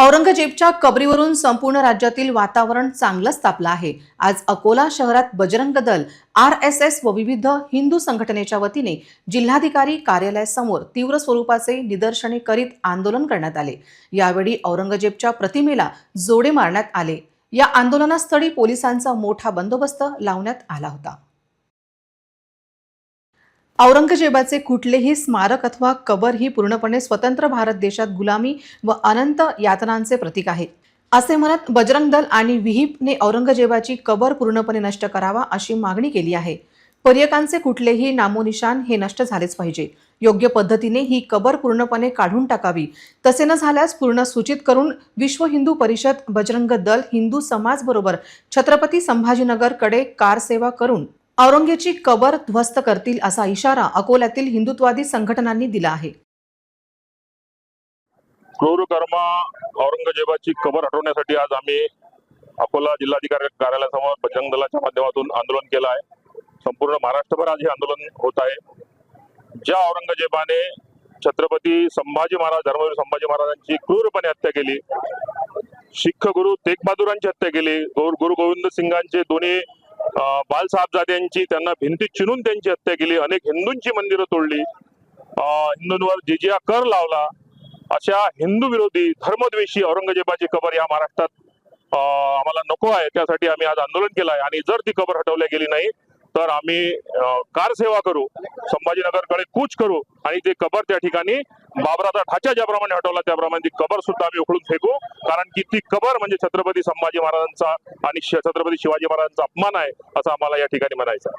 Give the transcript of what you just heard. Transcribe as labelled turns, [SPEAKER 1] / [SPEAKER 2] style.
[SPEAKER 1] औरंगजेबच्या कबरीवरून संपूर्ण राज्यातील वातावरण चांगलंच तापलं आहे. आज अकोला शहरात Bajrang Dal R S S व विविध हिंदू संघटनेच्या वतीने जिल्हाधिकारी कार्यालयासमोर तीव्र स्वरूपाचे निदर्शने करीत आंदोलन करण्यात आले. यावेळी औरंगजेबच्या प्रतिमेला जोडे मारण्यात आले. या आंदोलनास्थळी पोलिसांचा मोठा बंदोबस्त लावण्यात आला होता. औरंगजेबाचे कुठलेही स्मारक अथवा कबर ही पूर्णपणे स्वतंत्र भारत देशात गुलामी व अनंत यातनांचे प्रतीक आहे. असे म्हणत बजरंग दल आणि विहिपने औरंगजेबाची कबर पूर्णपणे नष्ट करावा अशी मागणी केली आहे. पर्यकांचे कुठलेही नामोनिशान हे नष्ट झालेच पाहिजे. योग्य पद्धतीने ही कबर पूर्णपणे काढून टाकावी. तसे न झाल्यास पूर्ण सूचित करून विश्व हिंदू परिषद बजरंग दल हिंदू समाज बरोबर छत्रपती संभाजीनगरकडे कारसेवा करून औरंगेची कबर ध्वस्त करतील असा इशारा अकोल्यातील हिंदुत्वादी संघटनांनी दिला आहे.
[SPEAKER 2] क्रूरकर्मा औरंगजेबाची कबर हटवण्यासाठी आज आम्ही अकोला जिल्हाधिकारी कार्यालयासमोर बजरंग दलाच्या माध्यमातून आंदोलन केलं आहे. संपूर्ण महाराष्ट्रभर आज हे आंदोलन होत आहे. ज्या औरंगजेबाने छत्रपती संभाजी महाराज धर्मवीर संभाजी महाराजांची क्रूरपणे हत्या केली शिख गुरु तेग बहादुरांची हत्या केली गुरु गुरु गोविंद सिंगांचे दोन्ही अं, यांची त्यांना भिंती चिनून त्यांची हत्या केली. अनेक हिंदूंची मंदिरं तोडली. हिंदूंवर जिजिया कर लावला. अशा हिंदू विरोधी धर्मद्वेषी औरंगजेबाची कबर या महाराष्ट्रात आम्हाला नको आहे. त्यासाठी आम्ही आज आंदोलन केलं आहे. आणि जर ती कबर हटवल्या गेली नाही तर आम्ही कार सेवा करू संभाजीनगरकडे कूच करू आणि ते कबर त्या ठिकाणी बाबराचा ढाचा ज्याप्रमाणे हटवला त्याप्रमाणे ती कबर सुद्धा आम्ही उखडून फेकू. कारण की ती कबर म्हणजे छत्रपती संभाजी महाराजांचा आणि छत्रपती शिवाजी महाराजांचा अपमान आहे असं आम्हाला या ठिकाणी म्हणायचं